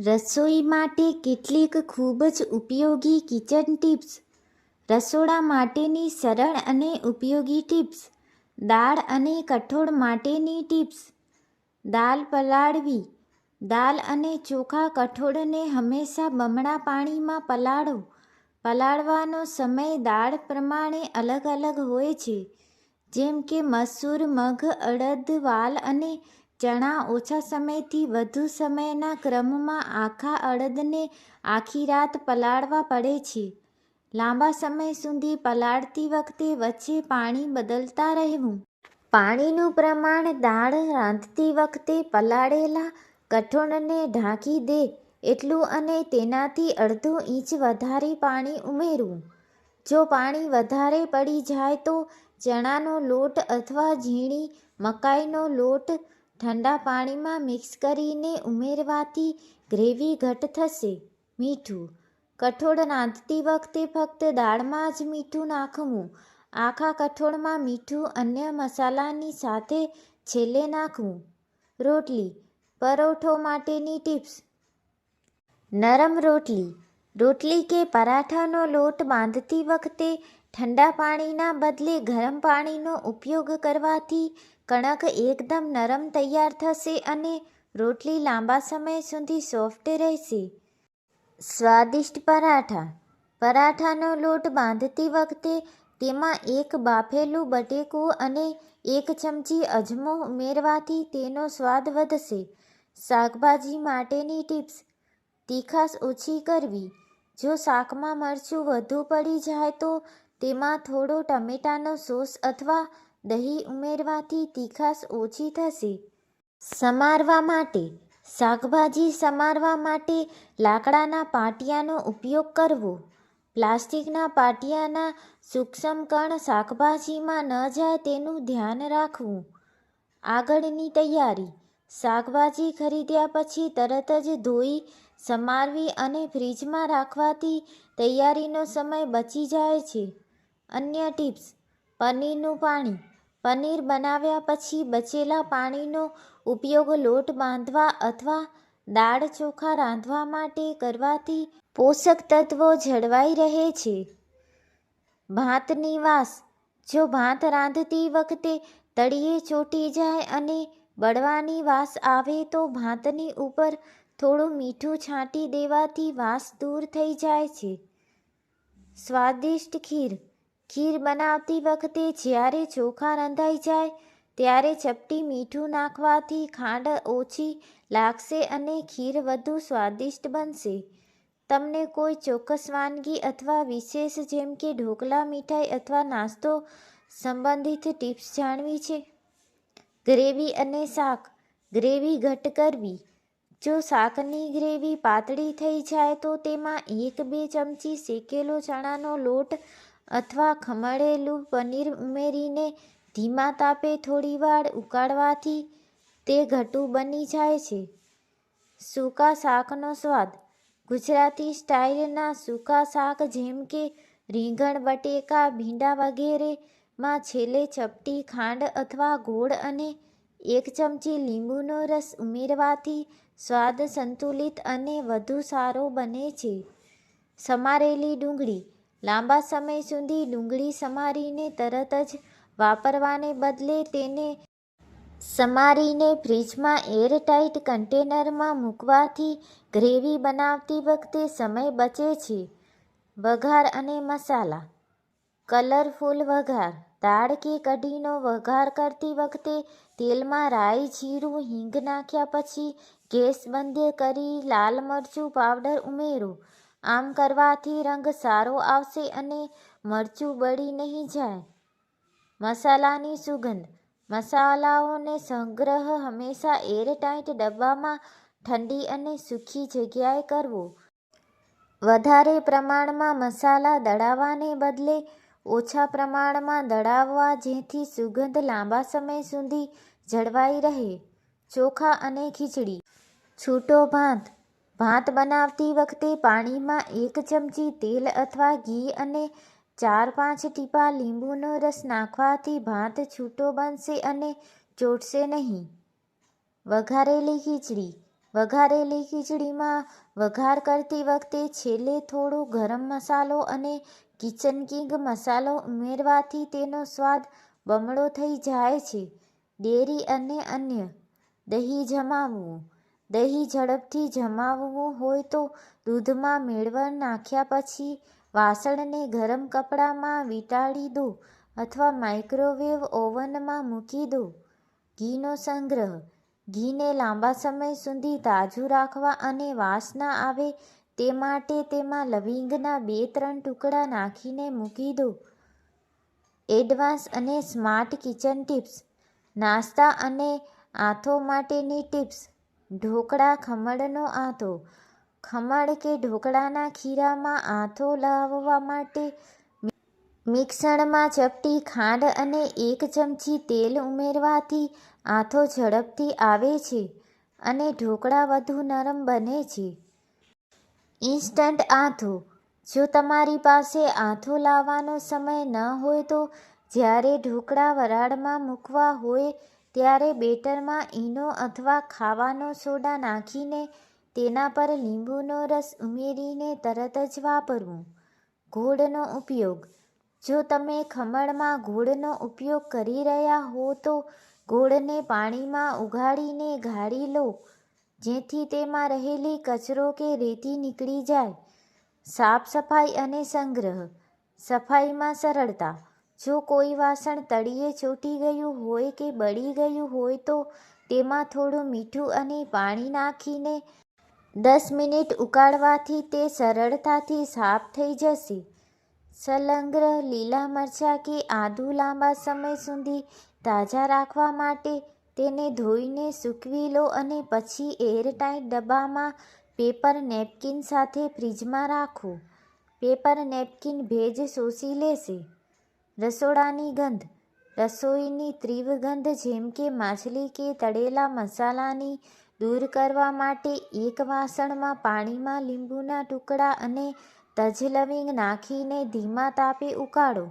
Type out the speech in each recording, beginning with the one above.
રસોઈ માટે કેટલીક ખૂબ જ ઉપયોગી કિચન ટિપ્સ. રસોડા માટેની સરળ અને ઉપયોગી ટિપ્સ. દાળ અને કઠોળ માટેની ટિપ્સ. દાળ પલાળવી. દાળ અને ચોખા કઠોળને હંમેશા બમણા પાણીમાં પલાળો. પલાળવાનો સમય દાળ પ્રમાણે અલગ અલગ હોય છે. જેમ કે મસૂર, મગ, અડદ, વાલ અને ચણા ઓછા સમયથી વધુ સમયના ક્રમમાં આખા અડદને આખી રાત પલાળવા પડે છે. લાંબા સમય સુધી પલાળતી વખતે વચ્ચે પાણી બદલતા રહેવું. પાણીનું પ્રમાણ દાળ રાંધતી વખતે પલાળેલા કઠોળને ઢાંકી દે એટલું અને તેનાથી અડધો ઇંચ વધારે પાણી ઉમેરવું. જો પાણી વધારે પડી જાય તો ચણાનો લોટ અથવા ઝીણી મકાઈનો લોટ ઠંડા પાણીમાં મિક્સ કરીને ઉમેરવાથી ગ્રેવી ઘટ થશે. મીઠું. કઠોળ રાંધતી વખતે ફક્ત દાળમાં જ મીઠું નાખવું. આખા કઠોળમાં મીઠું અન્ય મસાલાની સાથે છેલ્લે નાખવું. રોટલી. પરોઠો માટેની ટિપ્સ. નરમ રોટલી. રોટલી કે પરાઠાનો લોટ બાંધતી વખતે ઠંડા પાણીના બદલે ગરમ પાણીનો ઉપયોગ કરવાથી કણક એકદમ નરમ તૈયાર થશે અને રોટલી લાંબા સમય સુધી સોફ્ટ રહેશે. સ્વાદિષ્ટ પરાઠા. પરાઠાનો લોટ બાંધતી વખતે તેમાં એક બાફેલું બટેકું અને એક ચમચી અજમો ઉમેરવાથી તેનો સ્વાદ વધશે. શાકભાજી માટેની ટિપ્સ. તીખાસ ઓછી કરવી. જો શાકમાં મરચું વધુ પડી જાય તો તેમાં થોડો ટમેટાનો સોસ અથવા દહીં ઉમેરવાથી તીખાશ ઓછી થશે. સમારવા માટે, શાકભાજી સમારવા માટે લાકડાના પાટિયાનો ઉપયોગ કરવો. પ્લાસ્ટિકના પાટિયાના સૂક્ષ્મ કણ શાકભાજીમાં ન જાય તેનું ધ્યાન રાખવું. આગળની તૈયારી, શાકભાજી ખરીદ્યા પછી તરત જ ધોઈ, સમારવી અને ફ્રીજમાં રાખવાથી તૈયારીનો સમય બચી જાય છે. અન્ય ટિપ્સ, પનીરનું પાણી. પનીર બનાવ્યા પછી બચેલા પાણીનો ઉપયોગ લોટ બાંધવા અથવા દાળ ચોખા રાંધવા માટે કરવાથી પોષક તત્વો જળવાઈ રહે છે. ભાતની વાસ. જો ભાત રાંધતી વખતે તળિયે ચોટી જાય અને બળવાની વાસ આવે તો ભાતની ઉપર થોડું મીઠું છાંટી દેવાથી વાસ દૂર થઈ જાય છે. સ્વાદિષ્ટ ખીર. ખીર બનાવતી વખતે જ્યારે ચોખા રંધાઈ જાય, ત્યારે ચપટી મીઠું નાખવાથી ખાંડ ઓછી લાગશે અને ખીર વધુ સ્વાદિષ્ટ બનશે. તમને કોઈ ચોક્કસ વાનગી અથવા વિશેષ જેમ કે ઢોકળા મીઠાઈ અથવા નાસ્તો સંબંધિત ટિપ્સ જાણવી છે? ગ્રેવી અને શાક. ગ્રેવી ઘટ કરવી. જો શાકની ગ્રેવી પાતળી થઈ જાય તો તેમાં એક બે ચમચી શેકેલો ચણાનો લોટ અથવા ખમણેલું પનીર ઉમેરીને ધીમા તાપે થોડીવાર ઉકાળવાથી તે ઘટું બની જાય છે. સૂકા શાકનો સ્વાદ. ગુજરાતી સ્ટાઇલના સૂકા શાક જેમ કે રીંગણ, બટેકા, ભીંડા વગેરેમાં છેલ્લે ચપટી ખાંડ અથવા ગોળ અને એક ચમચી લીંબુનો રસ ઉમેરવાથી સ્વાદ સંતુલિત અને વધુ સારો બને છે. સમારેલી ડુંગળી. લાંબા સમય સુધી ડુંગળી સમારીને તરત જ વાપરવાને બદલે તેને સમારીને ફ્રીજમાં એરટાઇટ કન્ટેનરમાં મૂકવાથી ગ્રેવી બનાવતી વખતે સમય બચે છે. વઘાર અને મસાલા. કલરફુલ વઘાર. દાળ કે કઢીનો વઘાર કરતી વખતે તેલમાં રાઈ, જીરું, હિંગ નાખ્યા પછી ગેસ બંધ કરી લાલ મરચું પાવડર ઉમેરો. આમ કરવાથી રંગ સારો આવશે અને મરચું બળી નહીં જાય. મસાલાની સુગંધ. મસાલાઓને સંગ્રહ હંમેશા એરટાઇટ ડબ્બામાં ઠંડી અને સૂકી જગ્યાએ કરવો. વધારે પ્રમાણમાં મસાલા દળાવવાને બદલે ઓછા પ્રમાણમાં દળાવવા જેથી સુગંધ લાંબા સમય સુધી જળવાઈ રહે. ચોખા અને ખીચડી. છૂટો ભાત. ભાત બનાવતી વખતે પાણીમાં એક ચમચી તેલ અથવા ઘી અને ચાર પાંચ ટીપા લીંબુનો રસ નાખવાથી ભાત છૂટો બનશે અને ચોટશે નહીં. વઘારેલી ખીચડી. વઘારેલી ખીચડીમાં વઘાર કરતી વખતે છેલ્લે થોડો ગરમ મસાલો અને કિચન કિંગ મસાલો ઉમેરવાથી તેનો સ્વાદ બમણો થઈ જાય છે. ડેરી અને અન્ય. દહીં જમાવવું. દહીં ઝડપથી જમાવવું હોય તો દૂધમાં મેળવણ નાખ્યા પછી વાસણને ગરમ કપડામાં વીંટાળી દો અથવા માઇક્રોવેવ ઓવનમાં મૂકી દો. ઘીનો સંગ્રહ. ઘીને લાંબા સમય સુધી તાજું રાખવા અને વાસ ના આવે તે માટે તેમાં લવિંગના બે ત્રણ ટુકડા નાખીને મૂકી દો. એડવાન્સ અને સ્માર્ટ કિચન ટિપ્સ. નાસ્તા અને આથો માટેની ટિપ્સ. ઢોકળા ખમણનો આથો ખમણ કે ઢોકળાના ખીરામાં આથો લાવવા માટે મિક્સરમાં ચપટી ખાંડ અને એક ચમચી તેલ ઉમેરવાથી આથો ઝડપથી આવે છે અને ઢોકળા વધુ નરમ બને છે. ઇન્સ્ટન્ટ આથો જો તમારી પાસે આથો લાવવાનો સમય ન હોય તો જ્યારે ઢોકળા વરાળમાં મૂકવા હોય ત્યારે બેટરમાં ઈનો અથવા ખાવાનો સોડા નાખીને તેના પર લીંબુનો રસ ઉમેરીને તરત જ વાપરવું. ગોળનો ઉપયોગ. જો તમે ખમણમાં ગોળનો ઉપયોગ કરી રહ્યા હો તો ગોળને પાણીમાં ઉગાડીને ગાળી લો, જેથી તેમાં રહેલી કચરો કે રેતી નીકળી જાય. સાફ સફાઈ અને સંગ્રહ. સફાઈમાં સરળતા. જો કોઈ વાસણ તળિયે ચોંટી ગયું હોય કે બળી ગયું હોય તો તેમાં થોડું મીઠું અને પાણી નાખીને દસ મિનિટ ઉકાળવાથી તે સરળતાથી સાફ થઈ જશે. સંલગ્ન લીલા મરચાં કે આદું લાંબા સમય સુધી તાજા રાખવા માટે તેને ધોઈને સૂકવી લો અને પછી એરટાઇટ ડબ્બામાં પેપર નેપકિન સાથે ફ્રીજમાં રાખો. પેપર નેપકિન ભેજ શોષી લેશે. રસોડાની ગંધ. રસોઈની તીવ્ર ગંધ જેમ કે માછલી કે તળેલા મસાલાની દૂર કરવા માટે એક વાસણમાં પાણીમાં લીંબુના ટુકડા અને તજ લવિંગ નાખીને ધીમા તાપે ઉકાળો.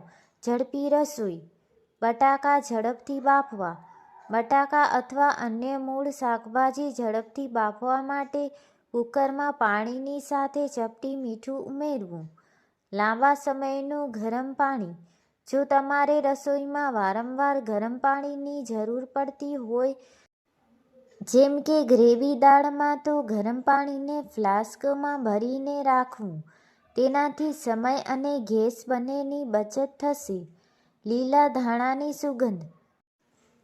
ઝડપી રસોઈ. બટાકા ઝડપથી બાફવા. બટાકા અથવા અન્ય મૂળ શાકભાજી ઝડપથી બાફવા માટે કૂકરમાં પાણીની સાથે ચપટી મીઠું ઉમેરવું. લાંબા સમયનું ગરમ પાણી. જો તમારે રસોઈમાં વારંવાર ગરમ પાણીની જરૂર પડતી હોય, જેમ કે ગ્રેવી દાળમાં તો ગરમ પાણીને ફ્લાસ્કમાં ભરીને રાખવું. તેનાથી સમય અને ગેસ બંનેની બચત થશે. લીલા ધાણાની સુગંધ.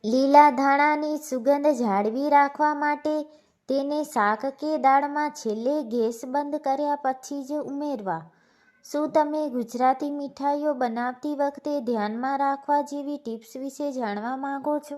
લીલા ધાણાની સુગંધ જાળવી રાખવા માટે તેને શાક કે દાળમાં છેલ્લે ગેસ બંધ કર્યા પછી જ ઉમેરવા. શું તમે ગુજરાતી મીઠાઈઓ બનાવતી વખતે ધ્યાનમાં રાખવા જેવી ટિપ્સ વિશે જાણવા માંગો છો?